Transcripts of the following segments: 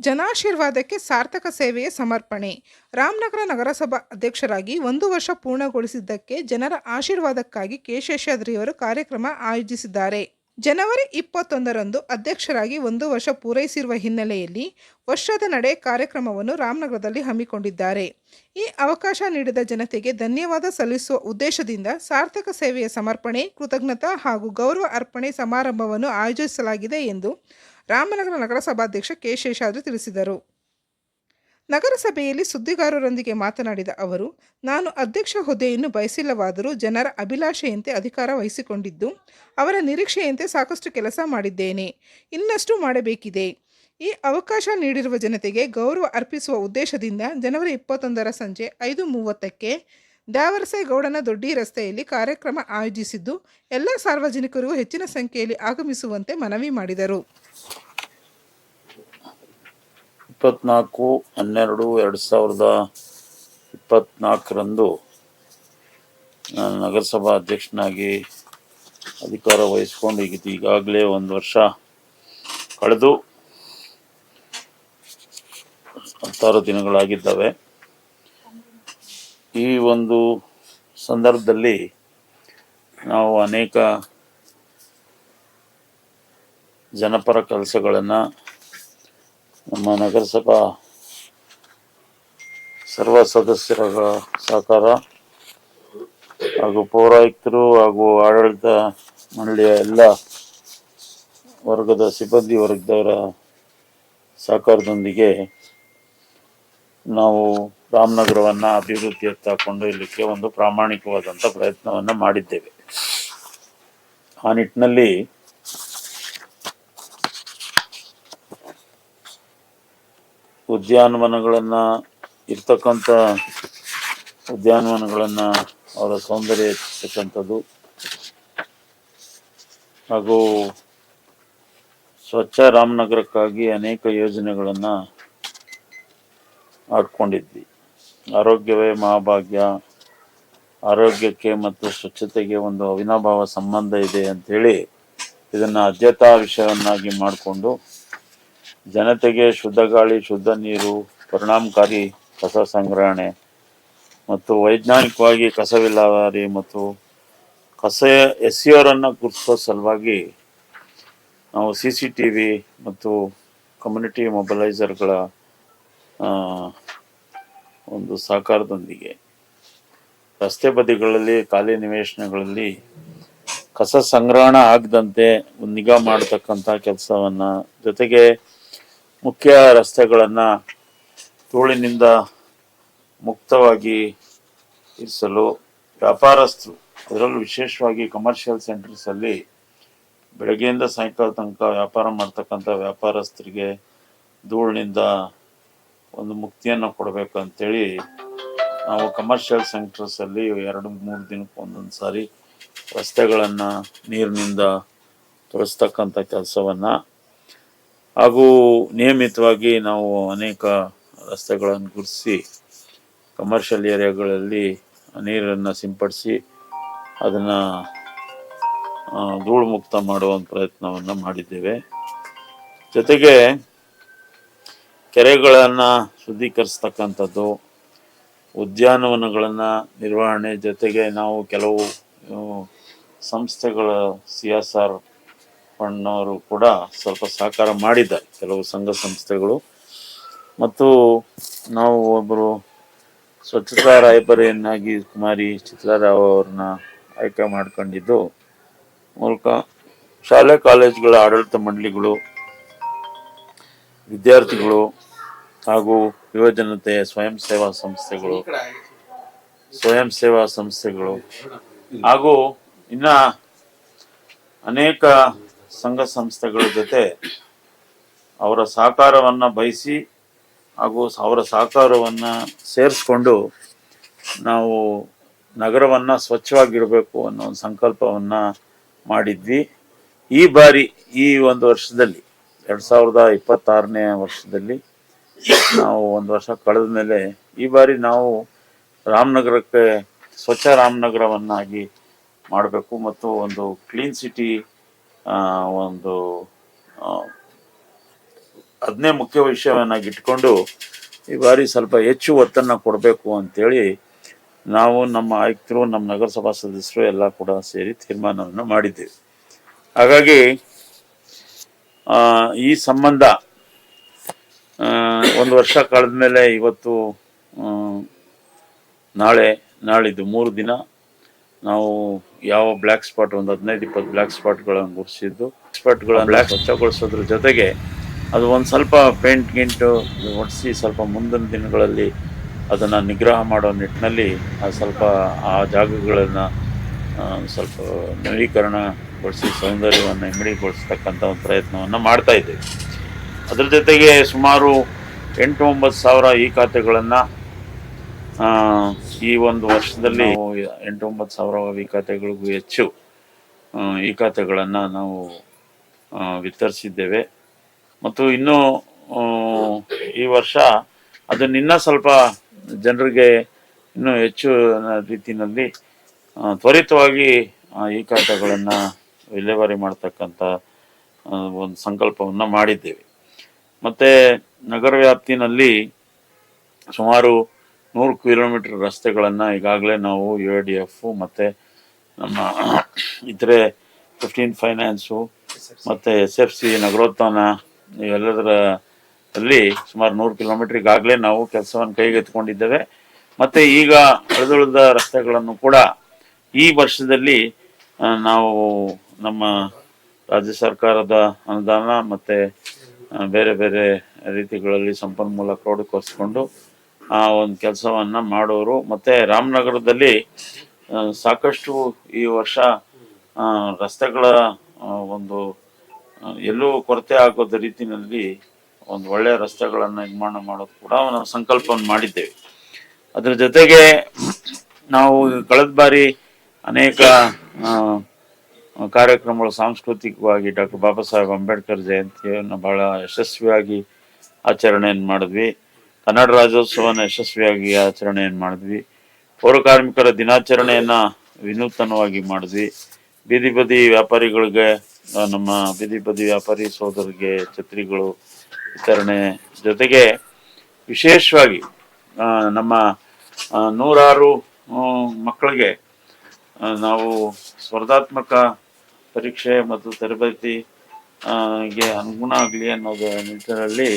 ಜನಾಶೀರ್ವಾದಕ್ಕೆ ಸಾರ್ಥಕ ಸೇವೆಯ ಸಮರ್ಪಣೆ. ರಾಮನಗರ ನಗರಸಭಾ ಅಧ್ಯಕ್ಷರಾಗಿ ಒಂದು ವರ್ಷ ಪೂರ್ಣಗೊಳಿಸಿದ್ದಕ್ಕೆ ಜನರ ಆಶೀರ್ವಾದಕ್ಕಾಗಿ ಕೆ. ಶೇಷಾದ್ರಿಯವರು ಕಾರ್ಯಕ್ರಮ ಆಯೋಜಿಸಿದ್ದಾರೆ. ಜನವರಿ ಇಪ್ಪತ್ತೊಂದರಂದು ಅಧ್ಯಕ್ಷರಾಗಿ ಒಂದು ವರ್ಷ ಪೂರೈಸಿರುವ ಹಿನ್ನೆಲೆಯಲ್ಲಿ ವರ್ಷದ ನಡೆ ಕಾರ್ಯಕ್ರಮವನ್ನು ರಾಮನಗರದಲ್ಲಿ ಹಮ್ಮಿಕೊಂಡಿದ್ದಾರೆ. ಈ ಅವಕಾಶ ನೀಡಿದ ಜನತೆಗೆ ಧನ್ಯವಾದ ಸಲ್ಲಿಸುವ ಉದ್ದೇಶದಿಂದ ಸಾರ್ಥಕ ಸೇವೆಯ ಸಮರ್ಪಣೆ, ಕೃತಜ್ಞತಾ ಹಾಗೂ ಗೌರವ ಅರ್ಪಣೆ ಸಮಾರಂಭವನ್ನು ಆಯೋಜಿಸಲಾಗಿದೆ ಎಂದು ರಾಮನಗರ ನಗರಸಭಾಧ್ಯಕ್ಷ ಕೆ ಶೇಷಾದ್ರಿ ತಿಳಿಸಿದರು. ನಗರಸಭೆಯಲ್ಲಿ ಸುದ್ದಿಗಾರರೊಂದಿಗೆ ಮಾತನಾಡಿದ ಅವರು, ನಾನು ಅಧ್ಯಕ್ಷ ಹುದ್ದೆಯನ್ನು ಬಯಸಿಲ್ಲವಾದರೂ ಜನರ ಅಭಿಲಾಷೆಯಂತೆ ಅಧಿಕಾರ ವಹಿಸಿಕೊಂಡಿದ್ದು, ಅವರ ನಿರೀಕ್ಷೆಯಂತೆ ಸಾಕಷ್ಟು ಕೆಲಸ ಮಾಡಿದ್ದೇನೆ. ಇನ್ನಷ್ಟು ಮಾಡಬೇಕಿದೆ. ಈ ಅವಕಾಶ ನೀಡಿರುವ ಜನತೆಗೆ ಗೌರವ ಅರ್ಪಿಸುವ ಉದ್ದೇಶದಿಂದ ಜನವರಿ ಇಪ್ಪತ್ತೊಂದರ ಸಂಜೆ ಐದು ಮೂವತ್ತಕ್ಕೆ ದ್ಯಾವರಸೇಗೌಡನ ದೊಡ್ಡಿ ರಸ್ತೆಯಲ್ಲಿ ಕಾರ್ಯಕ್ರಮ ಆಯೋಜಿಸಿದ್ದು, ಎಲ್ಲ ಸಾರ್ವಜನಿಕರು ಹೆಚ್ಚಿನ ಸಂಖ್ಯೆಯಲ್ಲಿ ಆಗಮಿಸುವಂತೆ ಮನವಿ ಮಾಡಿದರು. ಇಪ್ಪತ್ನಾಲ್ಕು, ಹನ್ನೆರಡು, ಎರಡು ಸಾವಿರದ ಇಪ್ಪತ್ನಾಲ್ಕರಂದು ನಾನು ನಗರಸಭಾ ಅಧ್ಯಕ್ಷನಾಗಿ ಅಧಿಕಾರ ವಹಿಸ್ಕೊಂಡು ಈಗ ಈಗಾಗಲೇ ಒಂದು ವರ್ಷ ಕಳೆದು ಹತ್ತಾರು ದಿನಗಳಾಗಿದ್ದಾವೆ. ಈ ಒಂದು ಸಂದರ್ಭದಲ್ಲಿ ನಾವು ಅನೇಕ ಜನಪರ ಕೆಲಸಗಳನ್ನು ನಮ್ಮ ನಗರಸಭಾ ಸರ್ವ ಸದಸ್ಯರ ಸಹಕಾರ ಹಾಗೂ ಪೌರಾಯುಕ್ತರು ಹಾಗೂ ಆಡಳಿತ ಮಂಡಳಿಯ ಎಲ್ಲ ವರ್ಗದ ಸಿಬ್ಬಂದಿ ವರ್ಗದವರ ಸಹಕಾರದೊಂದಿಗೆ ನಾವು ರಾಮನಗರವನ್ನು ಅಭಿವೃದ್ಧಿಯತ್ತ ಕೊಂಡೊಯ್ಯಲಿಕ್ಕೆ ಒಂದು ಪ್ರಾಮಾಣಿಕವಾದಂಥ ಪ್ರಯತ್ನವನ್ನು ಮಾಡಿದ್ದೇವೆ. ಆ ನಿಟ್ಟಿನಲ್ಲಿ ಉದ್ಯಾನವನಗಳನ್ನ, ಇರ್ತಕ್ಕಂಥ ಉದ್ಯಾನವನಗಳನ್ನು ಅವರ ಸೌಂದರ್ಯ ಹೆಚ್ಚಿಸ್ತಕ್ಕಂಥದ್ದು. ಹಾಗೂ ಸ್ವಚ್ಛ ರಾಮನಗರಕ್ಕಾಗಿ ಅನೇಕ ಯೋಜನೆಗಳನ್ನು ಆಡ್ಕೊಂಡಿದ್ವಿ ಆರೋಗ್ಯವೇ ಮಹಾಭಾಗ್ಯ. ಆರೋಗ್ಯಕ್ಕೆ ಮತ್ತು ಸ್ವಚ್ಛತೆಗೆ ಒಂದು ಅವಿನಾಭಾವ ಸಂಬಂಧ ಇದೆ ಅಂಥೇಳಿ ಇದನ್ನ ಆದ್ಯತಾ ವಿಷಯವನ್ನಾಗಿ ಮಾಡಿಕೊಂಡು ಜನತೆಗೆ ಶುದ್ಧ ಗಾಳಿ, ಶುದ್ಧ ನೀರು, ಪರಿಣಾಮಕಾರಿ ಕಸ ಸಂಗ್ರಹಣೆ ಮತ್ತು ವೈಜ್ಞಾನಿಕವಾಗಿ ಕಸ ವಿಲೇವಾರಿ ಮತ್ತು ಕಸ ಎಸೆಯೋರನ್ನು ಗುರುತಿಸೋ ಸಲುವಾಗಿ ನಾವು ಸಿ ಸಿ ಟಿ ವಿ ಮತ್ತು ಕಮ್ಯುನಿಟಿ ಮೊಬಲೈಸರ್ಗಳ ಒಂದು ಸಹಕಾರದೊಂದಿಗೆ ರಸ್ತೆ ಬದಿಗಳಲ್ಲಿ, ಖಾಲಿ ನಿವೇಶನಗಳಲ್ಲಿ ಕಸ ಸಂಗ್ರಹಣ ಆಗದಂತೆ ನಿಗಾ ಮಾಡತಕ್ಕಂಥ ಕೆಲಸವನ್ನ ಜೊತೆಗೆ ಮುಖ್ಯ ರಸ್ತೆಗಳನ್ನು ಧೂಳಿನಿಂದ ಮುಕ್ತವಾಗಿ ಇರಿಸಲು ವ್ಯಾಪಾರಸ್ಥರು ಅದರಲ್ಲೂ ವಿಶೇಷವಾಗಿ ಕಮರ್ಷಿಯಲ್ ಸೆಂಟರ್ಸಲ್ಲಿ ಬೆಳಗ್ಗೆಯಿಂದ ಸಾಯಂಕಾಲ ತನಕ ವ್ಯಾಪಾರ ಮಾಡ್ತಕ್ಕಂಥ ವ್ಯಾಪಾರಸ್ಥರಿಗೆ ಧೂಳಿನಿಂದ ಒಂದು ಮುಕ್ತಿಯನ್ನು ಕೊಡಬೇಕು ಅಂತೇಳಿ ನಾವು ಕಮರ್ಷಿಯಲ್ ಸೆಂಟರ್ಸಲ್ಲಿ ಎರಡು, ಮೂರು ದಿನಕ್ಕೆ ಒಂದೊಂದು ಸಾರಿ ರಸ್ತೆಗಳನ್ನು ನೀರಿನಿಂದ ತೊಳೆಸ್ತಕ್ಕಂಥ ಕೆಲಸವನ್ನು ಹಾಗೂ ನಿಯಮಿತವಾಗಿ ನಾವು ಅನೇಕ ರಸ್ತೆಗಳನ್ನು ಗುರುತಿಸಿ ಕಮರ್ಷಿಯಲ್ ಏರಿಯಾಗಳಲ್ಲಿ ನೀರನ್ನು ಸಿಂಪಡಿಸಿ, ಅದನ್ನು ಧೂಳು ಮುಕ್ತ ಮಾಡುವ ಪ್ರಯತ್ನವನ್ನು ಮಾಡಿದ್ದೇವೆ. ಜೊತೆಗೆ ಕೆರೆಗಳನ್ನು ಶುದ್ಧೀಕರಿಸ್ತಕ್ಕಂಥದ್ದು, ಉದ್ಯಾನವನಗಳನ್ನು ನಿರ್ವಹಣೆ ಜೊತೆಗೆ ನಾವು ಕೆಲವು ಸಂಸ್ಥೆಗಳ ಸಿ ಎಸ್ ಆರ್ ಫಂಡ್ನವರು ಕೂಡ ಸ್ವಲ್ಪ ಸಹಕಾರ ಮಾಡಿದ್ದಾರೆ. ಕೆಲವು ಸಂಘ ಸಂಸ್ಥೆಗಳು. ಮತ್ತು ನಾವು ಒಬ್ಬರು ಸ್ವಚ್ಛತಾ ರಾಯಭಾರಿಯನ್ನಾಗಿ ಕುಮಾರಿ ಚಿತ್ರಾರಾವ್ ಅವ್ರನ್ನ ಆಯ್ಕೆ ಮಾಡ್ಕೊಂಡಿದ್ದು, ಮೂಲಕ ಶಾಲೆ, ಕಾಲೇಜುಗಳ, ಆಡಳಿತ ಮಂಡಳಿಗಳು, ವಿದ್ಯಾರ್ಥಿಗಳು ಹಾಗೂ ಯುವಜನತೆ ಸ್ವಯಂ ಸೇವಾ ಸಂಸ್ಥೆಗಳು, ಸ್ವಯಂ ಸೇವಾ ಸಂಸ್ಥೆಗಳು ಹಾಗೂ ಇನ್ನ ಅನೇಕ ಸಂಘ ಸಂಸ್ಥೆಗಳ ಜೊತೆ ಅವರ ಸಹಕಾರವನ್ನು ಬಯಸಿ ಹಾಗೂ ಅವರ ಸಹಕಾರವನ್ನು ಸೇರಿಸ್ಕೊಂಡು ನಾವು ನಗರವನ್ನು ಸ್ವಚ್ಛವಾಗಿಡಬೇಕು ಅನ್ನೋ ಒಂದು ಸಂಕಲ್ಪವನ್ನು ಮಾಡಿದ್ವಿ. ಈ ಬಾರಿ ಈ ಒಂದು ವರ್ಷದಲ್ಲಿ, ಎರಡು ಸಾವಿರದ ಇಪ್ಪತ್ತಾರನೇ ವರ್ಷದಲ್ಲಿ ನಾವು ಒಂದು ವರ್ಷ ಕಳೆದ ಮೇಲೆ ಈ ಬಾರಿ ನಾವು ರಾಮನಗರಕ್ಕೆ, ಸ್ವಚ್ಛ ರಾಮನಗರವನ್ನಾಗಿ ಮಾಡಬೇಕು ಮತ್ತು ಒಂದು ಕ್ಲೀನ್ ಸಿಟಿ ಒಂದು ಅದನ್ನೇ ಮುಖ್ಯ ವಿಷಯವನ್ನಾಗಿ ಇಟ್ಕೊಂಡು ಈ ಬಾರಿ ಸ್ವಲ್ಪ ಹೆಚ್ಚು ಒತ್ತನ್ನು ಕೊಡಬೇಕು ಅಂತೇಳಿ ನಾವು ನಮ್ಮ ಆಯುಕ್ತರು, ನಮ್ಮ ನಗರಸಭಾ ಸದಸ್ಯರು ಎಲ್ಲ ಕೂಡ ಸೇರಿ ತೀರ್ಮಾನವನ್ನು ಮಾಡಿದ್ದೇವೆ. ಹಾಗಾಗಿ ಈ ಸಂಬಂಧ ಒಂದು ವರ್ಷ ಕಳೆದ ಮೇಲೆ ಇವತ್ತು ನಾಳೆ, ನಾಳಿದ್ದು ಮೂರು ದಿನ ನಾವು ಯಾವ ಬ್ಲ್ಯಾಕ್ ಸ್ಪಾಟ್ ಒಂದು ಹದಿನೈದು ಇಪ್ಪತ್ತು ಬ್ಲ್ಯಾಕ್ ಸ್ಪಾಟ್ಗಳನ್ನು ಸ್ಪಾಟ್ ಸ್ಪಾಟ್ಗಳನ್ನು ಬ್ಲ್ಯಾಕ್ ಸ್ವಚ್ಛಗೊಳಿಸೋದ್ರ ಜೊತೆಗೆ ಅದು ಒಂದು ಸ್ವಲ್ಪ ಪೇಂಟ್ ಗಿಂಟು ಒಡಿಸಿ ಸ್ವಲ್ಪ ಮುಂದಿನ ದಿನಗಳಲ್ಲಿ ಅದನ್ನು ನಿಗ್ರಹ ಮಾಡೋ ನಿಟ್ಟಿನಲ್ಲಿ ಅದು ಸ್ವಲ್ಪ ಆ ಜಾಗಗಳನ್ನು ಸ್ವಲ್ಪ ನವೀಕರಣಗೊಳಿಸಿ ಸೌಂದರ್ಯವನ್ನು ಇಮ್ಮಡಿಗೊಳಿಸ್ತಕ್ಕಂಥ ಒಂದು ಪ್ರಯತ್ನವನ್ನು ಮಾಡ್ತಾ ಇದ್ದೇವೆ. ಅದ್ರ ಜೊತೆಗೆ ಸುಮಾರು ಎಂಟು ಒಂಬತ್ತು ಸಾವಿರ ಈ ಖಾತೆಗಳನ್ನು ಈ ಒಂದು ವರ್ಷದಲ್ಲಿ ಎಂಟೊಂಬತ್ತು ಸಾವಿರ ಈ ಖಾತೆಗಳಿಗೂ ಹೆಚ್ಚು ಈ ಖಾತೆಗಳನ್ನು ನಾವು ವಿತರಿಸಿದ್ದೇವೆ. ಮತ್ತು ಇನ್ನೂ ಈ ವರ್ಷ ಅದು ಇನ್ನೂ ಸ್ವಲ್ಪ ಜನರಿಗೆ ಇನ್ನೂ ಹೆಚ್ಚು ರೀತಿಯಲ್ಲಿ ತ್ವರಿತವಾಗಿ ಈ ಖಾತೆಗಳನ್ನು ವಿಲೇವಾರಿ ಮಾಡ್ತಕ್ಕಂಥ ಒಂದು ಸಂಕಲ್ಪವನ್ನು ಮಾಡಿದ್ದೇವೆ. ಮತ್ತು ನಗರ ವ್ಯಾಪ್ತಿನಲ್ಲಿ ಸುಮಾರು ನೂರು ಕಿಲೋಮೀಟರ್ ರಸ್ತೆಗಳನ್ನು ಈಗಾಗಲೇ ನಾವು ಯು ಡಿ ಎಫು ಮತ್ತು ನಮ್ಮ ಇತರೆ ಫಿಫ್ಟೀನ್ ಫೈನಾನ್ಸು ಮತ್ತು ಎಸ್ ಎಫ್ ಸಿ ನಗರೋತ್ಥಾನ, ಇವೆಲ್ಲದರ ಅಲ್ಲಿ ಸುಮಾರು ನೂರು ಕಿಲೋಮೀಟರ್ ಈಗಾಗಲೇ ನಾವು ಕೆಲಸವನ್ನು ಕೈಗೆತ್ತಿಕೊಂಡಿದ್ದೇವೆ. ಮತ್ತು ಈಗ ಉಳಿದುಳಿದ ರಸ್ತೆಗಳನ್ನು ಕೂಡ ಈ ವರ್ಷದಲ್ಲಿ ನಾವು ನಮ್ಮ ರಾಜ್ಯ ಸರ್ಕಾರದ ಅನುದಾನ ಮತ್ತು ಬೇರೆ ಬೇರೆ ರೀತಿಗಳಲ್ಲಿ ಸಂಪನ್ಮೂಲ ಕ್ರೋಢೀಕರಿಸ್ಕೊಂಡು ಆ ಒಂದು ಕೆಲಸವನ್ನು ಮಾಡೋರು. ಮತ್ತು ರಾಮನಗರದಲ್ಲಿ ಸಾಕಷ್ಟು ಈ ವರ್ಷ ರಸ್ತೆಗಳ ಒಂದು ಎಲ್ಲೂ ಕೊರತೆ ಆಗೋದ ರೀತಿಯಲ್ಲಿ ಒಂದು ಒಳ್ಳೆಯ ರಸ್ತೆಗಳನ್ನು ನಿರ್ಮಾಣ ಮಾಡೋದು ಕೂಡ ನಾವು ಸಂಕಲ್ಪವನ್ನು ಮಾಡಿದ್ದೇವೆ. ಅದರ ಜೊತೆಗೆ ನಾವು ಕಳೆದ ಬಾರಿ ಅನೇಕ ಕಾರ್ಯಕ್ರಮಗಳು ಸಾಂಸ್ಕೃತಿಕವಾಗಿ ಡಾಕ್ಟರ್ ಬಾಬಾ ಸಾಹೇಬ್ ಅಂಬೇಡ್ಕರ್ ಜಯಂತಿಯನ್ನು ಬಹಳ ಯಶಸ್ವಿಯಾಗಿ ಆಚರಣೆಯನ್ನು ಮಾಡಿದ್ವಿ. ಕನ್ನಡ ರಾಜ್ಯೋತ್ಸವನ ಯಶಸ್ವಿಯಾಗಿ ಆಚರಣೆಯನ್ನು ಮಾಡಿದ್ವಿ? ಪೌರ ಕಾರ್ಮಿಕರ ದಿನಾಚರಣೆಯನ್ನ ವಿನೂತನವಾಗಿ ಮಾಡಿದ್ವಿ. ಬೀದಿ ಬದಿ ವ್ಯಾಪಾರಿಗಳಿಗೆ ನಮ್ಮ ಬೀದಿ ಬದಿ ವ್ಯಾಪಾರಿ ಸೋದರಿಗೆ, ಛತ್ರಿಗಳು ವಿತರಣೆ ಜೊತೆಗೆ ವಿಶೇಷವಾಗಿ ನಮ್ಮ ನೂರಾರು ಮಕ್ಕಳಿಗೆ ನಾವು ಸ್ಪರ್ಧಾತ್ಮಕ ಪರೀಕ್ಷೆ ಮತ್ತು ತರಬೇತಿ ಗೆ ಅನುಗುಣ ಆಗಲಿ ಅನ್ನೋದು ನಿಟ್ಟಿನಲ್ಲಿ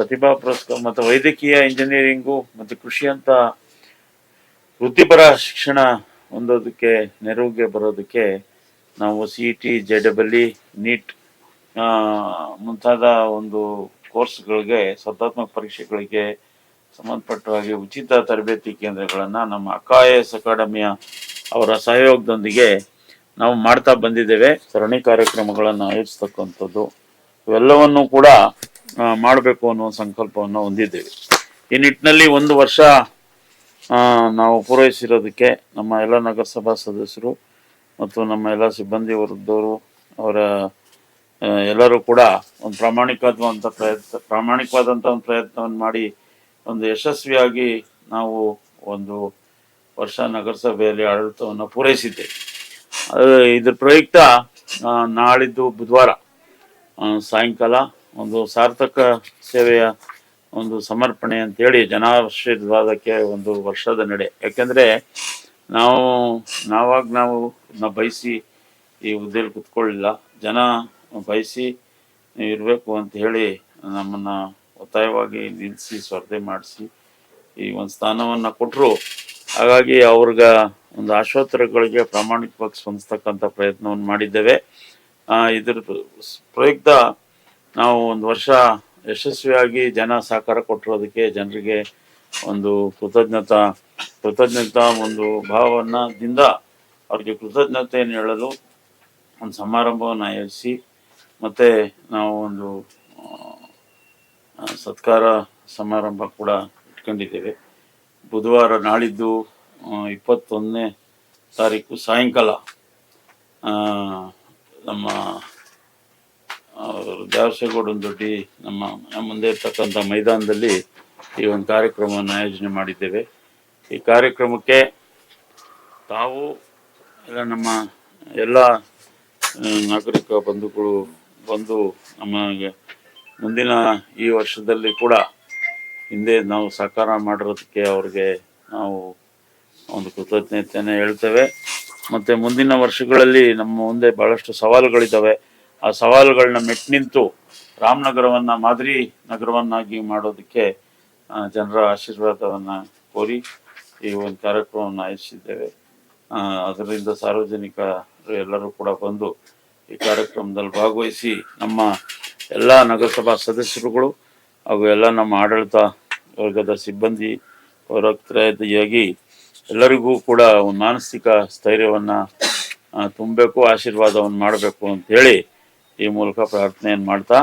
ಪ್ರತಿಭಾ ಪುರಸ್ಕಾರ ಮತ್ತು ವೈದ್ಯಕೀಯ ಇಂಜಿನಿಯರಿಂಗು, ಮತ್ತು ಕೃಷಿ ಅಂತ ವೃತ್ತಿಪರ ಶಿಕ್ಷಣ ಹೊಂದೋದಕ್ಕೆ, ನೆರವಿಗೆ ಬರೋದಕ್ಕೆ ನಾವು C E T J double E NEET ಮುಂತಾದ ಒಂದು ಕೋರ್ಸ್ಗಳಿಗೆ, ಸ್ಪರ್ಧಾತ್ಮಕ ಪರೀಕ್ಷೆಗಳಿಗೆ ಸಂಬಂಧಪಟ್ಟ ಹಾಗೆ ಉಚಿತ ತರಬೇತಿ ಕೇಂದ್ರಗಳನ್ನು ನಮ್ಮ ಅಕಾಯಸ್ ಅಕಾಡೆಮಿಯ ಅವರ ಸಹಯೋಗದೊಂದಿಗೆ ನಾವು ಮಾಡ್ತಾ ಬಂದಿದ್ದೇವೆ. ಸರಣಿ ಕಾರ್ಯಕ್ರಮಗಳನ್ನು ಆಯೋಜಿಸ್ತಕ್ಕಂಥದ್ದು. ಇವೆಲ್ಲವನ್ನು ಕೂಡ ಮಾಡಬೇಕು ಅನ್ನೋ ಸಂಕಲ್ಪವನ್ನು ಹೊಂದಿದ್ದೇವೆ. ಈ ನಿಟ್ಟಿನಲ್ಲಿ ಒಂದು ವರ್ಷ ನಾವು ಪೂರೈಸಿರೋದಕ್ಕೆ ನಮ್ಮ ಎಲ್ಲ ನಗರಸಭಾ ಸದಸ್ಯರು ಮತ್ತು ನಮ್ಮ ಎಲ್ಲ ಸಿಬ್ಬಂದಿ ವರ್ಗದವರು, ಅವರ ಎಲ್ಲರೂ ಕೂಡ ಒಂದು ಪ್ರಾಮಾಣಿಕವಾದಂಥ ಪ್ರಯತ್ನ ಪ್ರಾಮಾಣಿಕವಾದಂಥ ಒಂದು ಪ್ರಯತ್ನವನ್ನು ಮಾಡಿ ಒಂದು ಯಶಸ್ವಿಯಾಗಿ ನಾವು ಒಂದು ವರ್ಷ ನಗರಸಭೆಯಲ್ಲಿ ಆಡಳಿತವನ್ನು ಪೂರೈಸಿದ್ದೇವೆ. ಇದರ ಪ್ರಯುಕ್ತ ನಾಳಿದ್ದು ಬುಧವಾರ ಸಾಯಂಕಾಲ ಒಂದು ಸಾರ್ಥಕ ಸೇವೆಯ ಒಂದು ಸಮರ್ಪಣೆ ಅಂತೇಳಿ ಜನಾಶೀರ್ವಾದಕ್ಕೆ ಒಂದು ವರ್ಷದ ನಡೆ. ಯಾಕೆಂದರೆ ನಾವು, ನಾವಾಗ ನಾವು ಬಯಸಿ ಈ ಹುದ್ದೆಯಲ್ಲಿ ಕುತ್ಕೊಳ್ಳಿಲ್ಲ. ಜನ ಬಯಸಿ ಇರಬೇಕು ಅಂತ ಹೇಳಿ ನಮ್ಮನ್ನ ಒತ್ತಾಯವಾಗಿ ನಿಲ್ಲಿಸಿ ಸ್ಪರ್ಧೆ ಮಾಡಿಸಿ ಈ ಒಂದು ಸ್ಥಾನವನ್ನು ಕೊಟ್ಟರು ಹಾಗಾಗಿ ಅವ್ರಿಗೆ ಒಂದು ಆಶೋತ್ತರಗಳಿಗೆ ಪ್ರಾಮಾಣಿಕವಾಗಿ ಸ್ಪಂದಿಸ್ತಕ್ಕಂಥ ಪ್ರಯತ್ನವನ್ನು ಮಾಡಿದ್ದೇವೆ. ಇದ್ರ ಪ್ರಯುಕ್ತ ನಾವು ಒಂದು ವರ್ಷ ಯಶಸ್ವಿಯಾಗಿ ಜನ ಸಹಕಾರ ಕೊಟ್ಟಿರೋದಕ್ಕೆ ಜನರಿಗೆ ಒಂದು ಕೃತಜ್ಞತಾ ಕೃತಜ್ಞತಾ ಒಂದು ಭಾವನದಿಂದ ಅವ್ರಿಗೆ ಕೃತಜ್ಞತೆಯನ್ನು ಹೇಳಲು ಒಂದು ಸಮಾರಂಭವನ್ನು ಆಯೋಜಿಸಿ, ಮತ್ತು ನಾವು ಒಂದು ಸತ್ಕಾರ ಸಮಾರಂಭ ಕೂಡ ಇಟ್ಕೊಂಡಿದ್ದೇವೆ. ಬುಧವಾರ ನಾಳಿದ್ದು ಇಪ್ಪತ್ತೊಂದನೇ ತಾರೀಕು ಸಾಯಂಕಾಲ ನಮ್ಮ ದ್ಯಾವಸೇಗೌಡನ ದೊಡ್ಡಿ ನಮ್ಮ ನಮ್ಮ ಮುಂದೆ ಇರ್ತಕ್ಕಂಥ ಮೈದಾನದಲ್ಲಿ ಈ ಒಂದು ಕಾರ್ಯಕ್ರಮವನ್ನು ಆಯೋಜನೆ ಮಾಡಿದ್ದೇವೆ. ಈ ಕಾರ್ಯಕ್ರಮಕ್ಕೆ ತಾವು ಎಲ್ಲ ನಮ್ಮ ಎಲ್ಲ ನಾಗರಿಕ ಬಂಧುಗಳು ಬಂದು ನಮಗೆ ಮುಂದಿನ ಈ ವರ್ಷದಲ್ಲಿ ಕೂಡ ಹಿಂದೆ ನಾವು ಸಹಕಾರ ಮಾಡಿರೋದಕ್ಕೆ ಅವ್ರಿಗೆ ನಾವು ಒಂದು ಕೃತಜ್ಞತೆಯನ್ನು ಹೇಳ್ತೇವೆ. ಮತ್ತು ಮುಂದಿನ ವರ್ಷಗಳಲ್ಲಿ ನಮ್ಮ ಮುಂದೆ ಭಾಳಷ್ಟು ಸವಾಲುಗಳಿದ್ದಾವೆ. ಆ ಸವಾಲುಗಳನ್ನ ಮೆಟ್ ನಿಂತು ರಾಮನಗರವನ್ನು ಮಾದರಿ ನಗರವನ್ನಾಗಿ ಮಾಡೋದಕ್ಕೆ ಜನರ ಆಶೀರ್ವಾದವನ್ನು ಕೋರಿ ಈ ಒಂದು ಕಾರ್ಯಕ್ರಮವನ್ನು ಆಯೋಜಿಸಿದ್ದೇವೆ. ಅದರಿಂದ ಸಾರ್ವಜನಿಕರು ಎಲ್ಲರೂ ಕೂಡ ಬಂದು ಈ ಕಾರ್ಯಕ್ರಮದಲ್ಲಿ ಭಾಗವಹಿಸಿ ನಮ್ಮ ಎಲ್ಲ ನಗರಸಭಾ ಸದಸ್ಯರುಗಳು ಹಾಗೂ ಎಲ್ಲ ನಮ್ಮ ಆಡಳಿತ ವರ್ಗದ ಸಿಬ್ಬಂದಿ ಪೌರತ್ರಾದಿಯಾಗಿ ಎಲ್ಲರಿಗೂ ಕೂಡ ಒಂದು ಮಾನಸಿಕ ಸ್ಥೈರ್ಯವನ್ನು ತುಂಬಬೇಕು, ಆಶೀರ್ವಾದವನ್ನು ಮಾಡಬೇಕು ಅಂತ ಹೇಳಿ ಈ ಮೂಲಕ ಪ್ರಾರ್ಥನೆಯನ್ನು ಮಾಡ್ತಾ